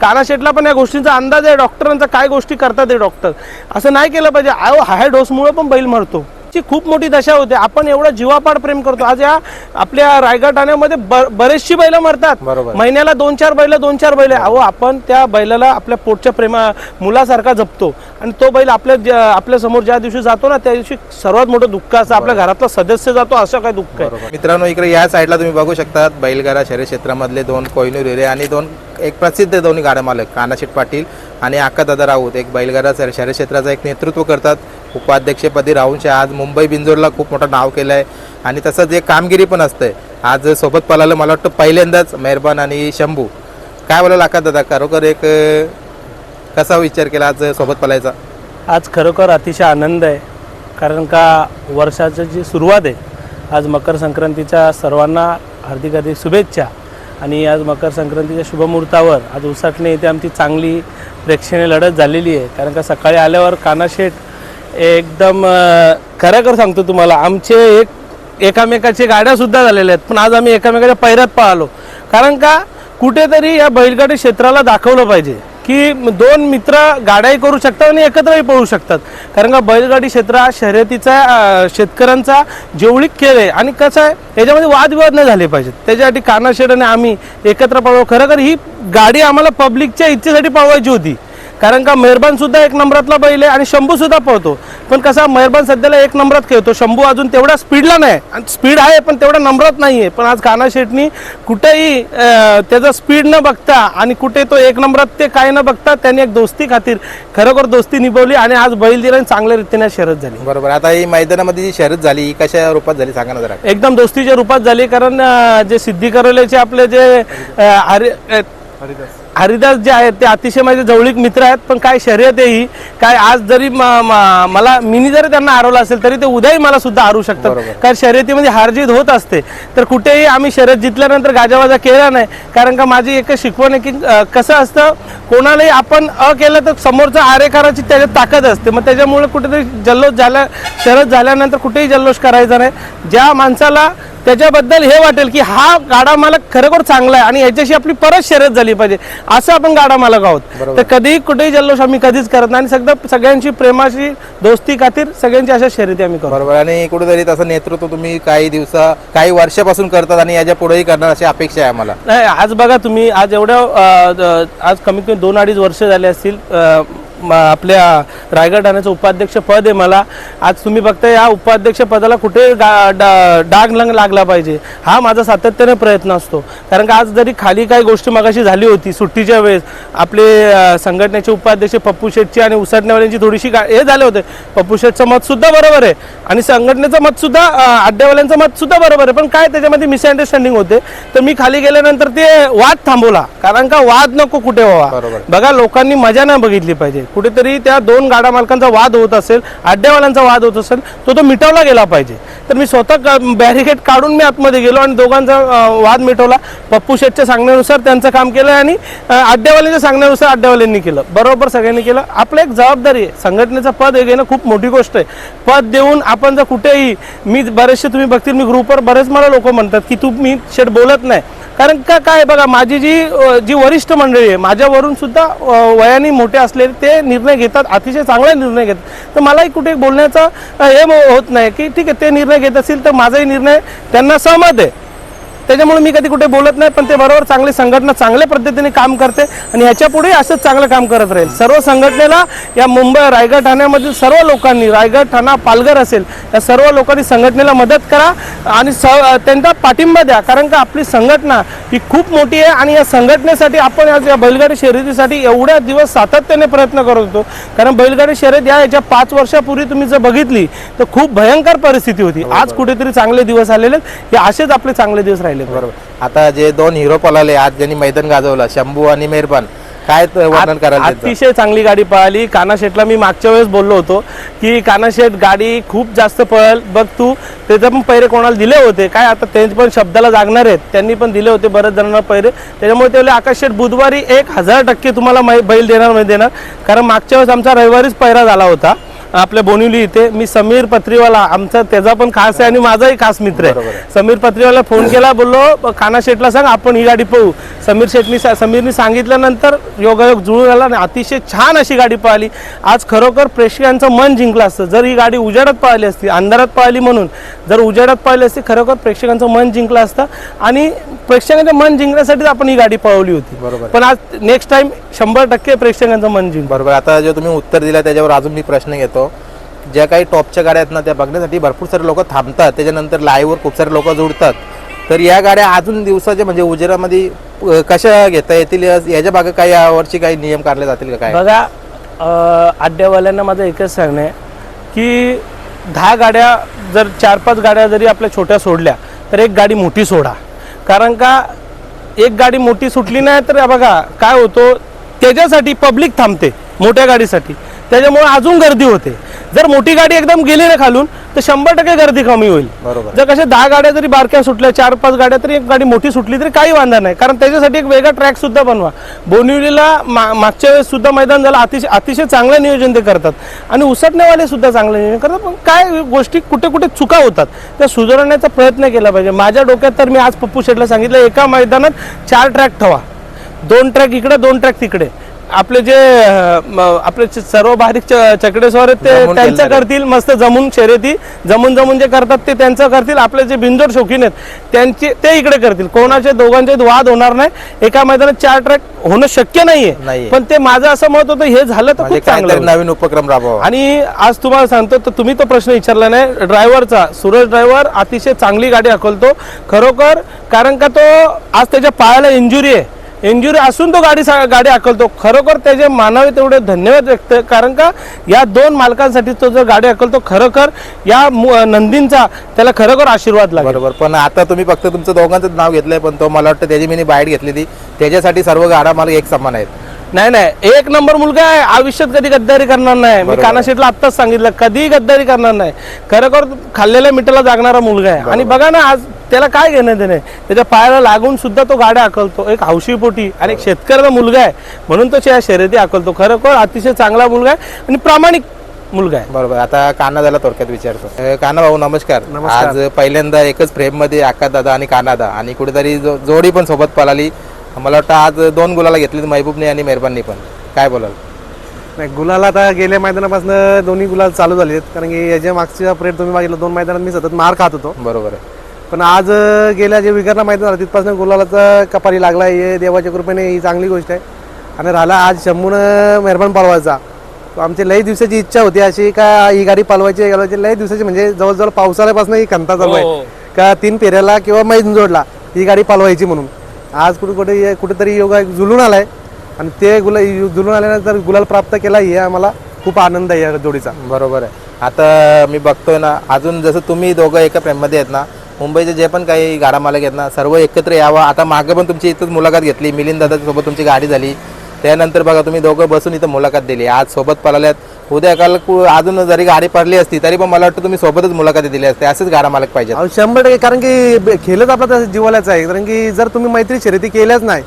कानाशेटला पण या गोष्टींचा अंदाज आहे डॉक्टरांचा काय गोष्टी करतात ते डॉक्टर. असं नाही केलं पाहिजे. अहो हाय डोसमुळे पण बैल मरतो. ची खूप मोठी दशा होते. आपण एवढं जीवापाड प्रेम करतो. आज या आपल्या रायगड ठाण्यामध्ये बरेचशी बैल मरतात. बरोबर. महिन्याला दोन चार बैल दोन चार बैल अहो आपण त्या बैलाला आपल्या पोटच्या प्रेमा मुलासारखा जपतो. आणि तो बैल आपल्या आपल्यासमोर ज्या दिवशी जातो ना त्या दिवशी सर्वात मोठं दुःख असं आपल्या घरातला सदस्य जातो. असं काय दुःख आहे. मित्रांनो इकडे या साईडला तुम्ही बघू शकता बैलगाडा शहरी क्षेत्रामधले दोन कोहिनूर हिरे आणि दोन एक प्रसिद्ध दोन्ही गाड्या मालक कानाशेठ पाटील आणि दादा राऊत. एक बैलगाडा शहर क्षेत्राचं एक नेतृत्व करतात. उपाध्यक्षपदी राहून शे आज मुंबई बिंजोरला खूप मोठं नाव केलं आहे आणि तसंच एक कामगिरी पण असते आज सोबत पळालं मला वाटतं पहिल्यांदाच मेहरबान आणि शंभू. काय बोलायला दादा? खरोखर एक कसा विचार केला आज सोबत पलायचा आज खरोखर अतिशय आनंद आहे. कारण का वर्षाची जी सुरुवात आहे आज मकर संक्रांतीच्या सर्वांना हार्दिक हार्दिक शुभेच्छा. आणि आज मकर संक्रांतीच्या शुभमुहूर्तावर आज उसाटणे इथे आमची चांगली प्रेक्षणीय लढत झालेली आहे. कारण का सकाळी आल्यावर कानाशेठ एकदम अं, खरं सांगतो तुम्हाला आमचे एक एकामेकाचे गाड्यासुद्धा झालेल्या आहेत. पण आज आम्ही एकामेकाच्या पैरात पळालो. कारण का कुठेतरी या बैलगाडी क्षेत्राला दाखवलं पाहिजे. की दोन मित्र गाड्याही करू शकतात आणि एकत्रही पळू शकतात. कारण का बैलगाडी क्षेत्र हा शर्यतीचा शेतकऱ्यांचा जेवढी खेळ आहे आणि कसं आहे याच्यामध्ये वादविवाद नाही झाले पाहिजेत. त्याच्यासाठी कानाशेड आणि आम्ही एकत्र पळवू. खरं तर ही गाडी आम्हाला पब्लिकच्या इच्छेसाठी पळवायची होती. कारण का मेहरबान सुद्धा एक नंबरातला बैल आहे आणि शंभू सुद्धा पळतो. पण कसा मेहरबान सध्याला एक नंबरात खेळतो. शंभू अजून तेवढा स्पीडला नाही. आणि स्पीड आहे पण तेवढा नंबरात नाही आहे पण आज काना शेटनी कुठेही त्याचा स्पीड न बघता आणि कुठे तो एक नंबरात ते काय न बघता त्यांनी एक दोस्ती खातीर खरोखर दोस्ती निभवली आणि आज बैल दिला आणि चांगल्या रीतीने शरद झाली. बरोबर. आता ही मैदानामध्ये जी शर्यत झाली ही कशा रूपात झाली सांगा ना जरा. एकदम दोस्तीच्या रूपात झाली कारण जे सिद्धी करवलेचे आपले जे हरि अं, हरिदास जे आहेत ते अतिशय माझे जवळीक मित्र आहेत पण काय शर्यत आहे ही? काय आज जरी मला मिनी जरी त्यांना हरवलं असेल तरी ते उद्याही मला सुद्धा हरवू शकतात. कारण शर्यतीमध्ये हारजीत होत असते. तर कुठेही आम्ही शर्यत जिंकल्यानंतर गाजावाजा केला नाही. कारण का माझी एकच शिकवण आहे की कसं असतं कोणालाही आपण अ केलं तर समोरचा आरेकराची त्याच्यात ताकद असते. मग त्याच्यामुळे कुठेतरी जल्लोष झाल्या शरद झाल्यानंतर कुठेही जल्लोष करायचा नाही. ज्या माणसाला त्याच्याबद्दल हे वाटेल की हा गाडा मालक खरोखर चांगला आहे आणि याच्याशी आपली परत शर्यत झाली पाहिजे. असं आपण गाडा मालक आहोत. तर कधीही कुठेही जल्लोष आम्ही कधीच करत नाही आणि सगळं सगळ्यांची प्रेमाची दोस्ती खातीर सगळ्यांची अशा शर्यती आम्ही करतो. बरोबर. आणि कुठेतरी तसं नेतृत्व तुम्ही काही दिवसा काही वर्षापासून करतात आणि याच्या पुढेही करणार अशी अपेक्षा आहे आम्हाला. नाही आज बघा तुम्ही आज एवढ्या आज कमीत कमी दोन अडीच वर्ष झाले असतील आपल्या रायगड ठाण्याचं उपाध्यक्ष पद आहे मला. आज तुम्ही बघता या उपाध्यक्ष पदाला कुठे डाग लंग लागला पाहिजे? हा माझा सातत्याने प्रयत्न असतो. कारण का आज जरी खाली काही गोष्टी मगाशी झाली होती सुट्टीच्या वेळेस आपले संघटनेचे उपाध्यक्ष पप्पू शेटची आणि उसाटण्यावाल्यांची थोडीशी गा- हे झाले होते. पप्पू शेटचं मत सुद्धा बरोबर आहे. आणि संघटनेचं मत सुद्धा अ, अड्ड्यावाल्यांचं मत सुद्धा बरोबर आहे. पण काय त्याच्यामध्ये मिसअंडरस्टँडिंग होते? तर मी खाली गेल्यानंतर ते वाद थांबवला. कारण का वाद नको कुठे व्हावा. बघा लोकांनी मजा नाही बघितली पाहिजे. कुठेतरी त्या दोन गाडा मालकांचा वाद होत असेल अड्ड्यावाल्यांचा वाद होत असेल तो तो मिटवला गेला पाहिजे. तर मी स्वतः बॅरिकेड काढून मी आतमध्ये गेलो आणि दोघांचा वाद मिटवला. पप्पू शेटच्या सांगण्यानुसार त्यांचं काम केलं आणि अं, सांगण्यानुसार अड्ड्यावाल्यांनी केलं. बरोबर सगळ्यांनी केलं. आपलं एक जबाबदारी आहे. संघटनेचं पद हे घेणं खूप मोठी गोष्ट आहे. पद देऊन आपण जर कुठेही मी बरेचसे तुम्ही बघतील मी ग्रुपवर बरेच मला लोक म्हणतात की तू मी शेठ बोलत नाही. कारण का काय बघा माझी जी जी वरिष्ठ मंडळी आहे माझ्यावरून सुद्धा वयाने मोठे असलेले ते निर्णय घेतात अतिशय चांगला निर्णय घेतात तर मलाही कुठे बोलण्याचा हे होत नाही की ठीक आहे ते निर्णय घेत असतील तर माझाही निर्णय त्यांना सहमत आहे. त्याच्यामुळे मी कधी कुठे बोलत नाही पण ते बरोबर चांगली संघटना चांगल्या पद्धतीने काम करते आणि ह्याच्या पुढे असंच चांगलं काम करत राहील. सर्व संघटनेला या मुंबई रायगड ठाण्यामधील सर्व लोकांनी रायगड ठाणा पालघर असेल या सर्व लोकांनी संघटनेला मदत करा आणि स त्यांचा पाठिंबा द्या. कारण का आपली संघटना ही खूप मोठी आहे आणि या संघटनेसाठी आपण आज या बैलगाडी शर्यतीसाठी एवढ्या दिवस सातत्याने प्रयत्न करत होतो. कारण बैलगाडी शर्यत या याच्या पाच वर्षापूर्वी तुम्ही जर बघितली तर खूप भयंकर परिस्थिती होती. आज कुठेतरी चांगले दिवस आलेले आहेत. हे असेच आपले चांगले दिवस राहिले. बरोबर. आता जे दोन हिरो पळाले आज ज्यांनी मैदान गाजवलं शंभू आणि मेहरबान काय ते वर्णन करायला? अतिशय चांगली गाडी पळाली. कानाशेटला मी मागच्या वेळेस बोललो होतो की कानाशेट गाडी खूप जास्त पळल. बघ तू त्याचे पण पैरे कोणाला दिले होते. काय आता त्यांचे पण शब्दाला जागणार आहेत. त्यांनी पण दिले होते बरेच जणांना पैरे त्याच्यामुळे ते बोलले, आकाश शेठ बुधवारी एक हजार टक्के तुम्हाला बैल देणार म्हणजे देणार. कारण मागच्या वेळेस आमचा रविवारीच पैरा झाला होता. आपल्या बोनिवली इथे. मी समीर पत्रीवाला आमचा त्याचा पण खास आहे आणि माझाही खास मित्र आहे. समीर पत्रीवाला फोन केला बोललो खाना शेटला सांग आपण ही गाडी पळू समीर शेटनी समीरनी सांगितल्यानंतर योगायोग जुळून आला आणि अतिशय छान अशी गाडी पळाली आज खरोखर प्रेक्षकांचं मन जिंकलं असतं. जर ही गाडी उजेडात पळाली असती अंधारात पळाली म्हणून जर उजेडात पळाली असती खरोखर प्रेक्षकांचं मन जिंकलं असतं. आणि प्रेक्षकांचं मन जिंकण्यासाठीच आपण ही गाडी पळवली होती. बरोबर. पण आज नेक्स्ट टाइम शंभर टक्के प्रेक्षकांचं मन जिंक. बरोबर. आता जे तुम्ही उत्तर दिलं त्याच्यावर अजून मी प्रश्न घेतो. ज्या काही टॉपच्या गाड्या आहेत ना त्या बघण्यासाठी भरपूर सारे लोक थांबतात. त्याच्यानंतर लाईव्हवर खूप सारे लोक जोडतात तर या गाड्या अजून दिवसाच्या म्हणजे उजेरामध्ये कशा घेता येतील याच्या बागे काही यावरची काही नियम काढले जातील का काय? बघा अं, अड्ड्यावाल्यांना माझं एकच सांगणं आहे की दहा गाड्या जर चार पाच गाड्या जरी आपल्या छोट्या सोडल्या तर एक गाडी मोठी सोडा. कारण का एक गाडी मोठी सुटली नाही तर बघा काय होतो त्याच्यासाठी पब्लिक थांबते मोठ्या गाडीसाठी. त्याच्यामुळे अजून गर्दी होते. जर मोठी गाडी एकदम गेली ना खालून तर शंभर टक्के गर्दी कमी होईल. बरोबर. जर कशा दहा गाड्या जरी बारक्या सुटल्या चार पाच गाड्या तरी एक गाडी मोठी सुटली तरी काही वांधा नाही. कारण त्याच्यासाठी एक वेगळा ट्रॅक सुद्धा बनवा. बोनिवलीला मा मागच्या वेळेस सुद्धा मैदान झालं अतिशय अतिशय चांगलं नियोजन ते करतात. आणि उसटण्यावाले सुद्धा चांगलं नियोजन करतात. पण काय गोष्टी कुठे कुठे चुका होतात त्या सुधारण्याचा प्रयत्न केला पाहिजे. माझ्या डोक्यात तर मी आज पप्पू शेटला सांगितलं एका मैदानात चार ट्रॅक ठेवा. दोन ट्रॅक इकडे दोन ट्रॅक तिकडे. आपले जे आपले सर्व बारीक च- चकडेस्वार आहेत ते त्यांचं. करतील मस्त जमून शर्यती जमून जमून जे करतात ते त्यांचं करतील आपले जे बिंजोर शौकीन आहेत त्यांचे ते इकडे करतील. कोणाचे दोघांचे वाद होणार नाही. एका मैदानात चार ट्रॅक होणं शक्य नाहीये. पण ते माझं असं मत होतं हे झालं तर म्हणजे खूप चांगलं. नवीन उपक्रम राबवा आणि आज तुम्हाला सांगतो तर तुम्ही तो प्रश्न विचारला नाही. ड्रायव्हरचा सूरज ड्रायव्हर अतिशय चांगली गाडी हाकलतो. खरोखर कारण का तो आज त्याच्या पायाला इंजुरी आहे. इंजुरी असून तो गाडी गाडी हाकलतो. खरोखर त्याचे मानावे तेवढे धन्यवाद व्यक्त कारण का या दोन मालकांसाठी तो जर गाडी हाकलतो खरोखर या नंदींचा त्याला खरोखर आशीर्वाद लागेल. बरोबर. पण आता तुम्ही फक्त तुमचं दोघांचं नाव घेतलंय पण तो मला वाटतं त्याची मी बाईट घेतली ती त्याच्यासाठी सर्व गाडा मला एक समान आहेत. नाही नाही. एक नंबर मुलगा आहे. आयुष्यात कधी गद्दारी करणार नाही. मी. कानाशेटला आत्ताच सांगितलं कधी गद्दारी करणार नाही. खरोखर खाल्लेल्या मिठाला जागणारा मुलगा आहे. आणि बघा ना आज त्याला काय घेणं देणे? त्याच्या पायाला लागून सुद्धा तो गाड्या हाकलतो एक हौशीपोटी आणि एक शेतकऱ्याचा मुलगा आहे. म्हणून तो त्या शर्यती हाकलतो खरोखर अतिशय चांगला मुलगा आहे आणि प्रामाणिक मुलगा आहे. बरोबर. आता कानादाला थोडक्यात विचारतो. काना भाऊ नमस्कार. आज पहिल्यांदा एकच फ्रेममध्ये आका दादा आणि कानादा आणि कुठेतरी जोडी पण सोबत पळाली. मला वाटतं आज दोन गुलाला घेतली महबूबने आणि मेहरबाननी पण. काय बोलाल? नाही गुलाल आता गेल्या मैदानापासून दोन्ही गुलाल चालू झाले आहेत कारण की याच्या मागच्या प्रेड तुम्ही बघितलं दोन मैदानात मी सतत मार खात होतो. बरोबर आहे. पण आज गेल्या जे विगरला मैदान झालं तिथपासून गुलालाचा कपारी लागला हे देवाच्या कृपेने ही चांगली गोष्ट आहे. आणि राहिला आज शंभून मेहरबान पालवायचा. आमची लई दिवसाची इच्छा होती अशी का ही गाडी पालवायची ही घालवायची लई दिवसाची म्हणजे जवळजवळ पावसाळ्यापासून ही खंता चालू हो. आहे का तीन फेऱ्याला किंवा मैदान जोडला ही गाडी पालवायची म्हणून. आज कुठे कुठे कुठेतरी योगा जुलून आलाय. आणि ते गुला जुलून आल्यानंतर गुलाल प्राप्त केला हे आम्हाला खूप आनंद आहे या जोडीचा. बरोबर आहे. आता मी बघतोय ना अजून जसं तुम्ही दोघं एका फ्रेममध्ये आहेत ना मुंबईचे जे पण काही गाडा मालक आहेत ना सर्व एकत्र यावं. आता मागे पण तुमची इथंच मुलाखत घेतली मिलिंद दादासोबत तुमची गाडी झाली. त्यानंतर बघा तुम्ही दोघं बसून इथं मुलाखत दिली. आज सोबत पळाल्यात. उद्या काल अजून जरी गाडी पडली असती तरी पण मला वाटतं तुम्ही सोबतच मुलाखती दिली असते. असेच गाडा मालक पाहिजे शंभर टक्के कारण की खेळच आपला तसं आहे. कारण की जर तुम्ही मैत्री शर्यती केल्याच नाही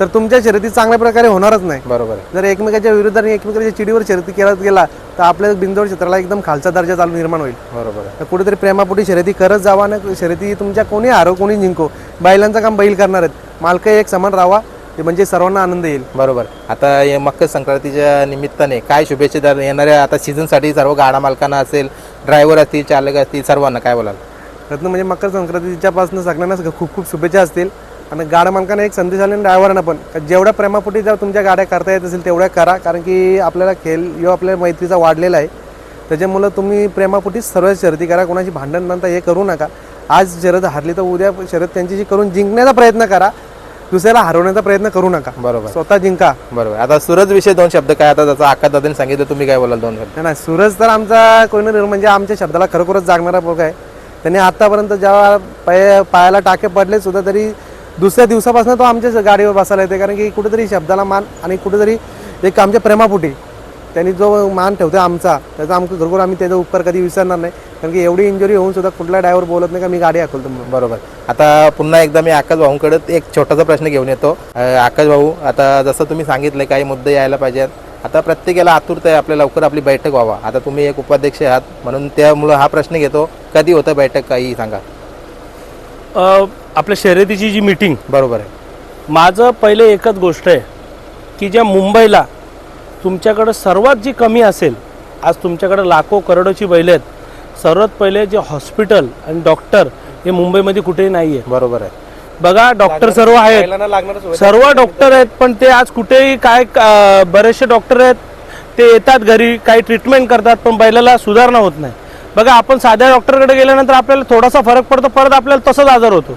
तर तुमच्या शर्यती चांगल्या प्रकारे होणारच नाही. बरोबर जर एकमेकाच्या विरुद्ध आणि एकमेकाच्या चिडीवर शर्यती केला गेला तर आपल्या बिंदोड क्षेत्राला एकदम खालचा दर्जा चालू निर्माण होईल. बरोबर तर कुठेतरी प्रेमापोटी शर्यती करत जावा ना शर्यती तुमच्या कोणी हारो कोणी जिंको बैलांचं काम बैल करणार आहेत. मालक एक समान राहावा ते म्हणजे सर्वांना आनंद येईल. बरोबर आता या मकर संक्रांतीच्या निमित्ताने काय शुभेच्छा येणाऱ्या आता सीझनसाठी सर्व गाडा मालकांना असेल ड्रायव्हर असतील चालक असतील सर्वांना काय बोलाल? रत्न म्हणजे मकर संक्रांतीच्यापासून सगळ्यांना खूप खूप शुभेच्छा असतील. आणि गाड्या मालकांना एक संदेश आले ड्रायव्हरांना पण. जेवढ्या प्रेमापोटी जर तुमच्या गाड्या करता येत असेल तेवढ्या करा. कारण की आपल्याला खेळ यो आपल्या मैत्रीचा वाढलेला आहे. त्याच्यामुळं तुम्ही प्रेमापोटी सर्व शर्यती करा. कोणाची भांडण नंतर हे करू नका. आज शर्यत हारली तर उद्या शर्यत त्यांच्याशी करून जिंकण्याचा प्रयत्न करा. दुसऱ्याला हरवण्याचा प्रयत्न करू नका. बरोबर. स्वतः जिंका. बरोबर. आता सूरज विषय दोन शब्द काय? आता जसं आका दादाने सांगितलं तुम्ही काय बोलाल दोन शब्द? नाही सूरज तर आमचा कोणी म्हणजे आमच्या शब्दाला खरोखरच जागणारा पोक आहे. त्यांनी आतापर्यंत जेव्हा पाय पायाला टाके पडले सुद्धा तरी दुसऱ्या दिवसापासून तो आमच्या गाडीवर बसायला येते कारण की कुठेतरी शब्दाला मान आणि कुठेतरी एक आमच्या प्रेमापुटी. त्यांनी जो मान ठेवतो आमचा त्याचा आमचं घरघर आम्ही त्याचा उपकार कधी विसरणार नाही कारण की एवढी इंजुरी होऊन सुद्धा कुठला ड्रायव्हर बोलत नाही का मी गाडी हाकलतो बरोबर. आता पुन्हा एकदा मी आकाश भाऊंकडे एक छोटासा प्रश्न घेऊन येतो. आकाश भाऊ आता जसं तुम्ही सांगितलं काही मुद्दे यायला पाहिजेत. आता प्रत्येकाला आतुरता आहे आपल्या लवकर आपली बैठक व्हावा. आता तुम्ही एक उपाध्यक्ष आहात म्हणून त्यामुळं हा प्रश्न घेतो. कधी होतं बैठक काही सांगा. आपल्या शर्यतीची जी मीटिंग बरोबर आहे. माझं पहिले एकच गोष्ट आहे की ज्या मुंबईला तुमच्याकडं सर्वात जी कमी असेल आज तुमच्याकडं लाखो करोडोची बैल आहेत सर्वात पहिले जे हॉस्पिटल आणि डॉक्टर हे मुंबईमध्ये कुठेही नाही आहे बरोबर आहे. बघा डॉक्टर सर्व आहेत. सर्व डॉक्टर आहेत पण ते आज कुठेही काय बरेचसे डॉक्टर आहेत ते येतात घरी काही ट्रीटमेंट करतात पण बैलाला सुधारणा होत नाही. बघा आपण साध्या डॉक्टरकडे गेल्यानंतर आपल्याला थोडासा फरक पडतो परत आपल्याला तसंच आजार होतो.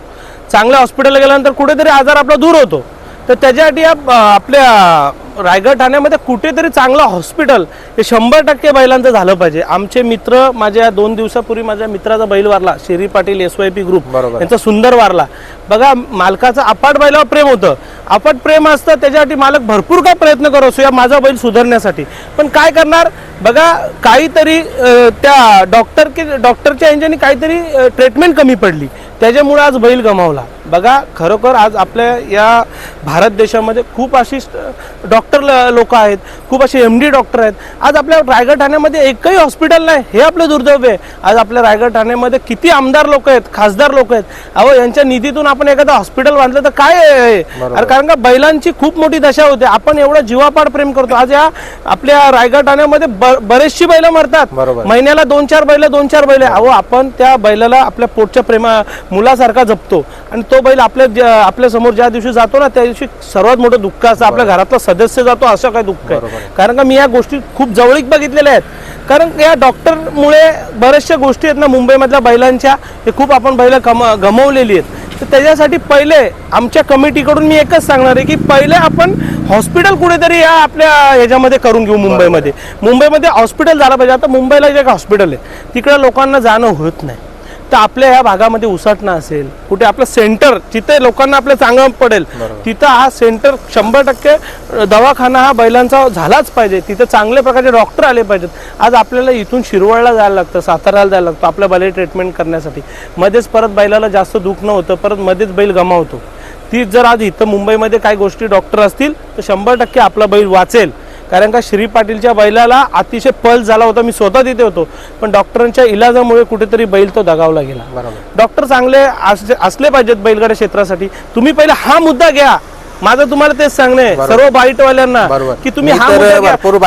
चांगल्या हॉस्पिटलला गेल्यानंतर कुठेतरी आजार आपला दूर होतो. तर त्याच्यासाठी आपल्या रायगड ठाण्यामध्ये कुठेतरी चांगलं हॉस्पिटल हे शंभर टक्के बैलांचं झालं पाहिजे. आमचे मित्र माझ्या दोन दिवसापूर्वी माझ्या मित्राचा बैल वारला Sheri Patil S Y P group बरोबर. यांचा सुंदर वारला. बघा मालकाचं अपाट बैलावर प्रेम होतं. अपाट प्रेम असतं त्याच्यासाठी मालक भरपूर काय प्रयत्न करत असतो या माझा बैल सुधारण्यासाठी. पण काय करणार? बघा काहीतरी त्या डॉक्टर की डॉक्टरच्या यांच्यानी काहीतरी ट्रीटमेंट कमी पडली. त्याच्यामुळे आज बैल गमावला. बघा खरोखर आज आपल्या या भारत देशामध्ये खूप अशी डॉक्टर लोक आहेत खूप असे एम डी डॉक्टर आहेत. आज आपल्या रायगड ठाण्यामध्ये एकही हॉस्पिटल नाही हे आपलं दुर्दैव आहे. आज आपल्या रायगड ठाण्यामध्ये किती आमदार लोक आहेत खासदार लोक आहेत. अहो यांच्या निधीतून आपण एखादं हॉस्पिटल बांधलं तर काय? अरे कारण का बैलांची खूप मोठी दशा होते. आपण एवढं जीवापाड प्रेम करतो. आज या आपल्या रायगड ठाण्यामध्ये ब- बरेचशी बैल मरतात. महिन्याला दोन चार बैल दोन चार बैल. अहो आपण त्या बैलाला आपल्या पोटच्या प्रेमा मुलासारखा जपतो. आणि तो बैल आपल्या आपल्यासमोर ज्या दिवशी जातो ना त्या दिवशी सर्वात मोठं दुःख असतं आपल्या घरातला सदस्य जातो असं काय दुःख आहे. कारण का मी या गोष्टी खूप जवळीक बघितलेल्या आहेत. कारण या डॉक्टरमुळे बऱ्याचशा गोष्टी आहेत ना मुंबईमधल्या बैलांच्या हे खूप आपण बैल गम गमवलेली आहेत. तर त्याच्यासाठी पहिले आमच्या कमिटीकडून मी एकच सांगणार आहे की पहिले आपण हॉस्पिटल कुठेतरी या आपल्या ह्याच्यामध्ये करून घेऊ मुंबईमध्ये. मुंबईमध्ये हॉस्पिटल झालं पाहिजे. आता मुंबईला जे हॉस्पिटल आहे तिकडे लोकांना जाणं होत नाही. तर आपल्या ह्या भागामध्ये उसाटणं असेल कुठे आपलं सेंटर जिथे लोकांना आपलं चांगलं पडेल तिथं हा सेंटर शंभर टक्के दवाखाना हा बैलांचा झालाच पाहिजे. तिथं चांगल्या प्रकारचे डॉक्टर आले पाहिजेत. आज आपल्याला इथून शिरवळला जायला लागतं साताऱ्याला जायला लागतं आपल्या बैल ट्रीटमेंट करण्यासाठी. मध्येच परत बैलाला जास्त दुःख न होतं परत मध्येच बैल गमावतो. ती जर आज इथं मुंबईमध्ये काही गोष्टी डॉक्टर असतील तर शंभर टक्के आपला बैल वाचेल. कारण का श्री पाटीलच्या बैलाला अतिशय पल झाला होता मी स्वतः तिथे होतो. पण डॉक्टरांच्या इलाजामुळे कुठेतरी बैल तो दगावला गेला. बरोबर. डॉक्टर चांगले असले असले पाहिजेत बैलगाड्या क्षेत्रासाठी. तुम्ही पहिले हा मुद्दा घ्या. माझं तुम्हाला तेच सांगणे सर्व बाईटवाल्यांना. की तुम्ही हा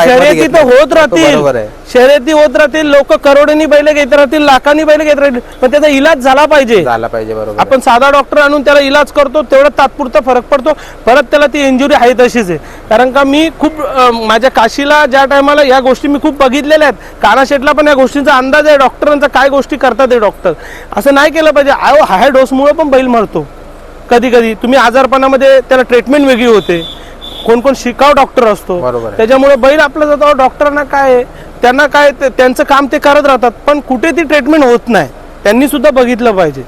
शर्यती तर. होत तो राहतील. शर्यती होत राहतील. लोक करोडोनी बैल घेत राहतील लाखांनी बैल घेत राहतील. पण त्याचा इलाज झाला पाहिजे. झाला पाहिजे बरोबर आपण साधा डॉक्टर आणून त्याला इलाज करतो तेवढा तात्पुरता फरक पडतो. परत त्याला ती इंजुरी आहे तशीच आहे. कारण का मी खूप माझ्या काशीला ज्या टायमाला या गोष्टी मी खूप बघितलेल्या आहेत. कानाशेटला पण या गोष्टींचा अंदाज आहे. डॉक्टरांचा काय गोष्टी करतात हे डॉक्टर. असं नाही केलं पाहिजे. अहो हाय डोसमुळे पण बैल मरतो. कधी कधी तुम्ही आजारपणामध्ये त्याला ट्रीटमेंट वेगळी होते. कोण कोण शिकाव डॉक्टर असतो. बरोबर आहे. त्याच्यामुळे बैल आपलं जातो डॉक्टरांना काय आहे, त्यांना काय ते- त्यांचं काम ते करत राहतात पण कुठे ती ट्रीटमेंट होत नाही. त्यांनी सुद्धा बघितलं पाहिजे.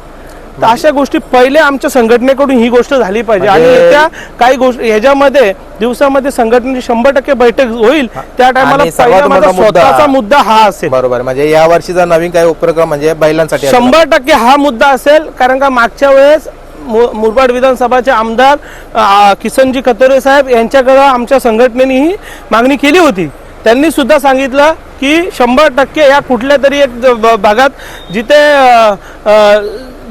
तर अशा गोष्टी पहिले आमच्या संघटनेकडून ही गोष्ट झाली पाहिजे. आणि म्हणजे- येत्या काही गोष्टी ह्याच्यामध्ये दिवसामध्ये संघटनेची शंभर टक्के बैठक होईल. त्या टायमाला आणि सर्वात माझा मोठा मुद्दा- स्वतःचा मुद्दा हा असेल. बरोबर म्हणजे या वर्षीचा नवीन काही उपक्रम म्हणजे बैलांसाठी. शंभर टक्के हा मुद्दा असेल. कारण का मागच्या वेळेस मुरबाड विधानसभाचे आमदार किसनजी कतोरे साहेब यांच्याकडं आमच्या संघटनेने ही मागणी केली होती. त्यांनी सुद्धा सांगितलं की शंभर टक्के या कुठल्या तरी एक भागात जिथे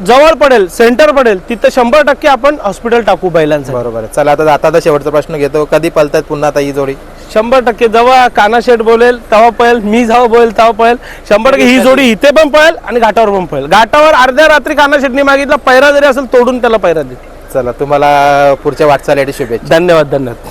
जवळ पडेल सेंटर पडेल तिथं शंभर टक्के आपण हॉस्पिटल टाकू बैलांचं. बरोबर आहे. चला आता आता शेवटचा प्रश्न घेतो. कधी पलतात पुन्हा आता ही जोडी? शंभर टक्के जेव्हा कानाशेट बोलेल तेव्हा पळेल मी जेव्हा बोलेल तेव्हा पळेल. शंभर टक्के ही जोडी इथे पण पळेल आणि घाटावर पण पळेल. घाटावर अर्ध्या रात्री कानाशेटने मागितला पैरा जरी असेल तोडून त्याला पैरा देईल चला तुम्हाला पुढच्या वाटचालीसाठी शुभेच्छा. धन्यवाद धन्यवाद.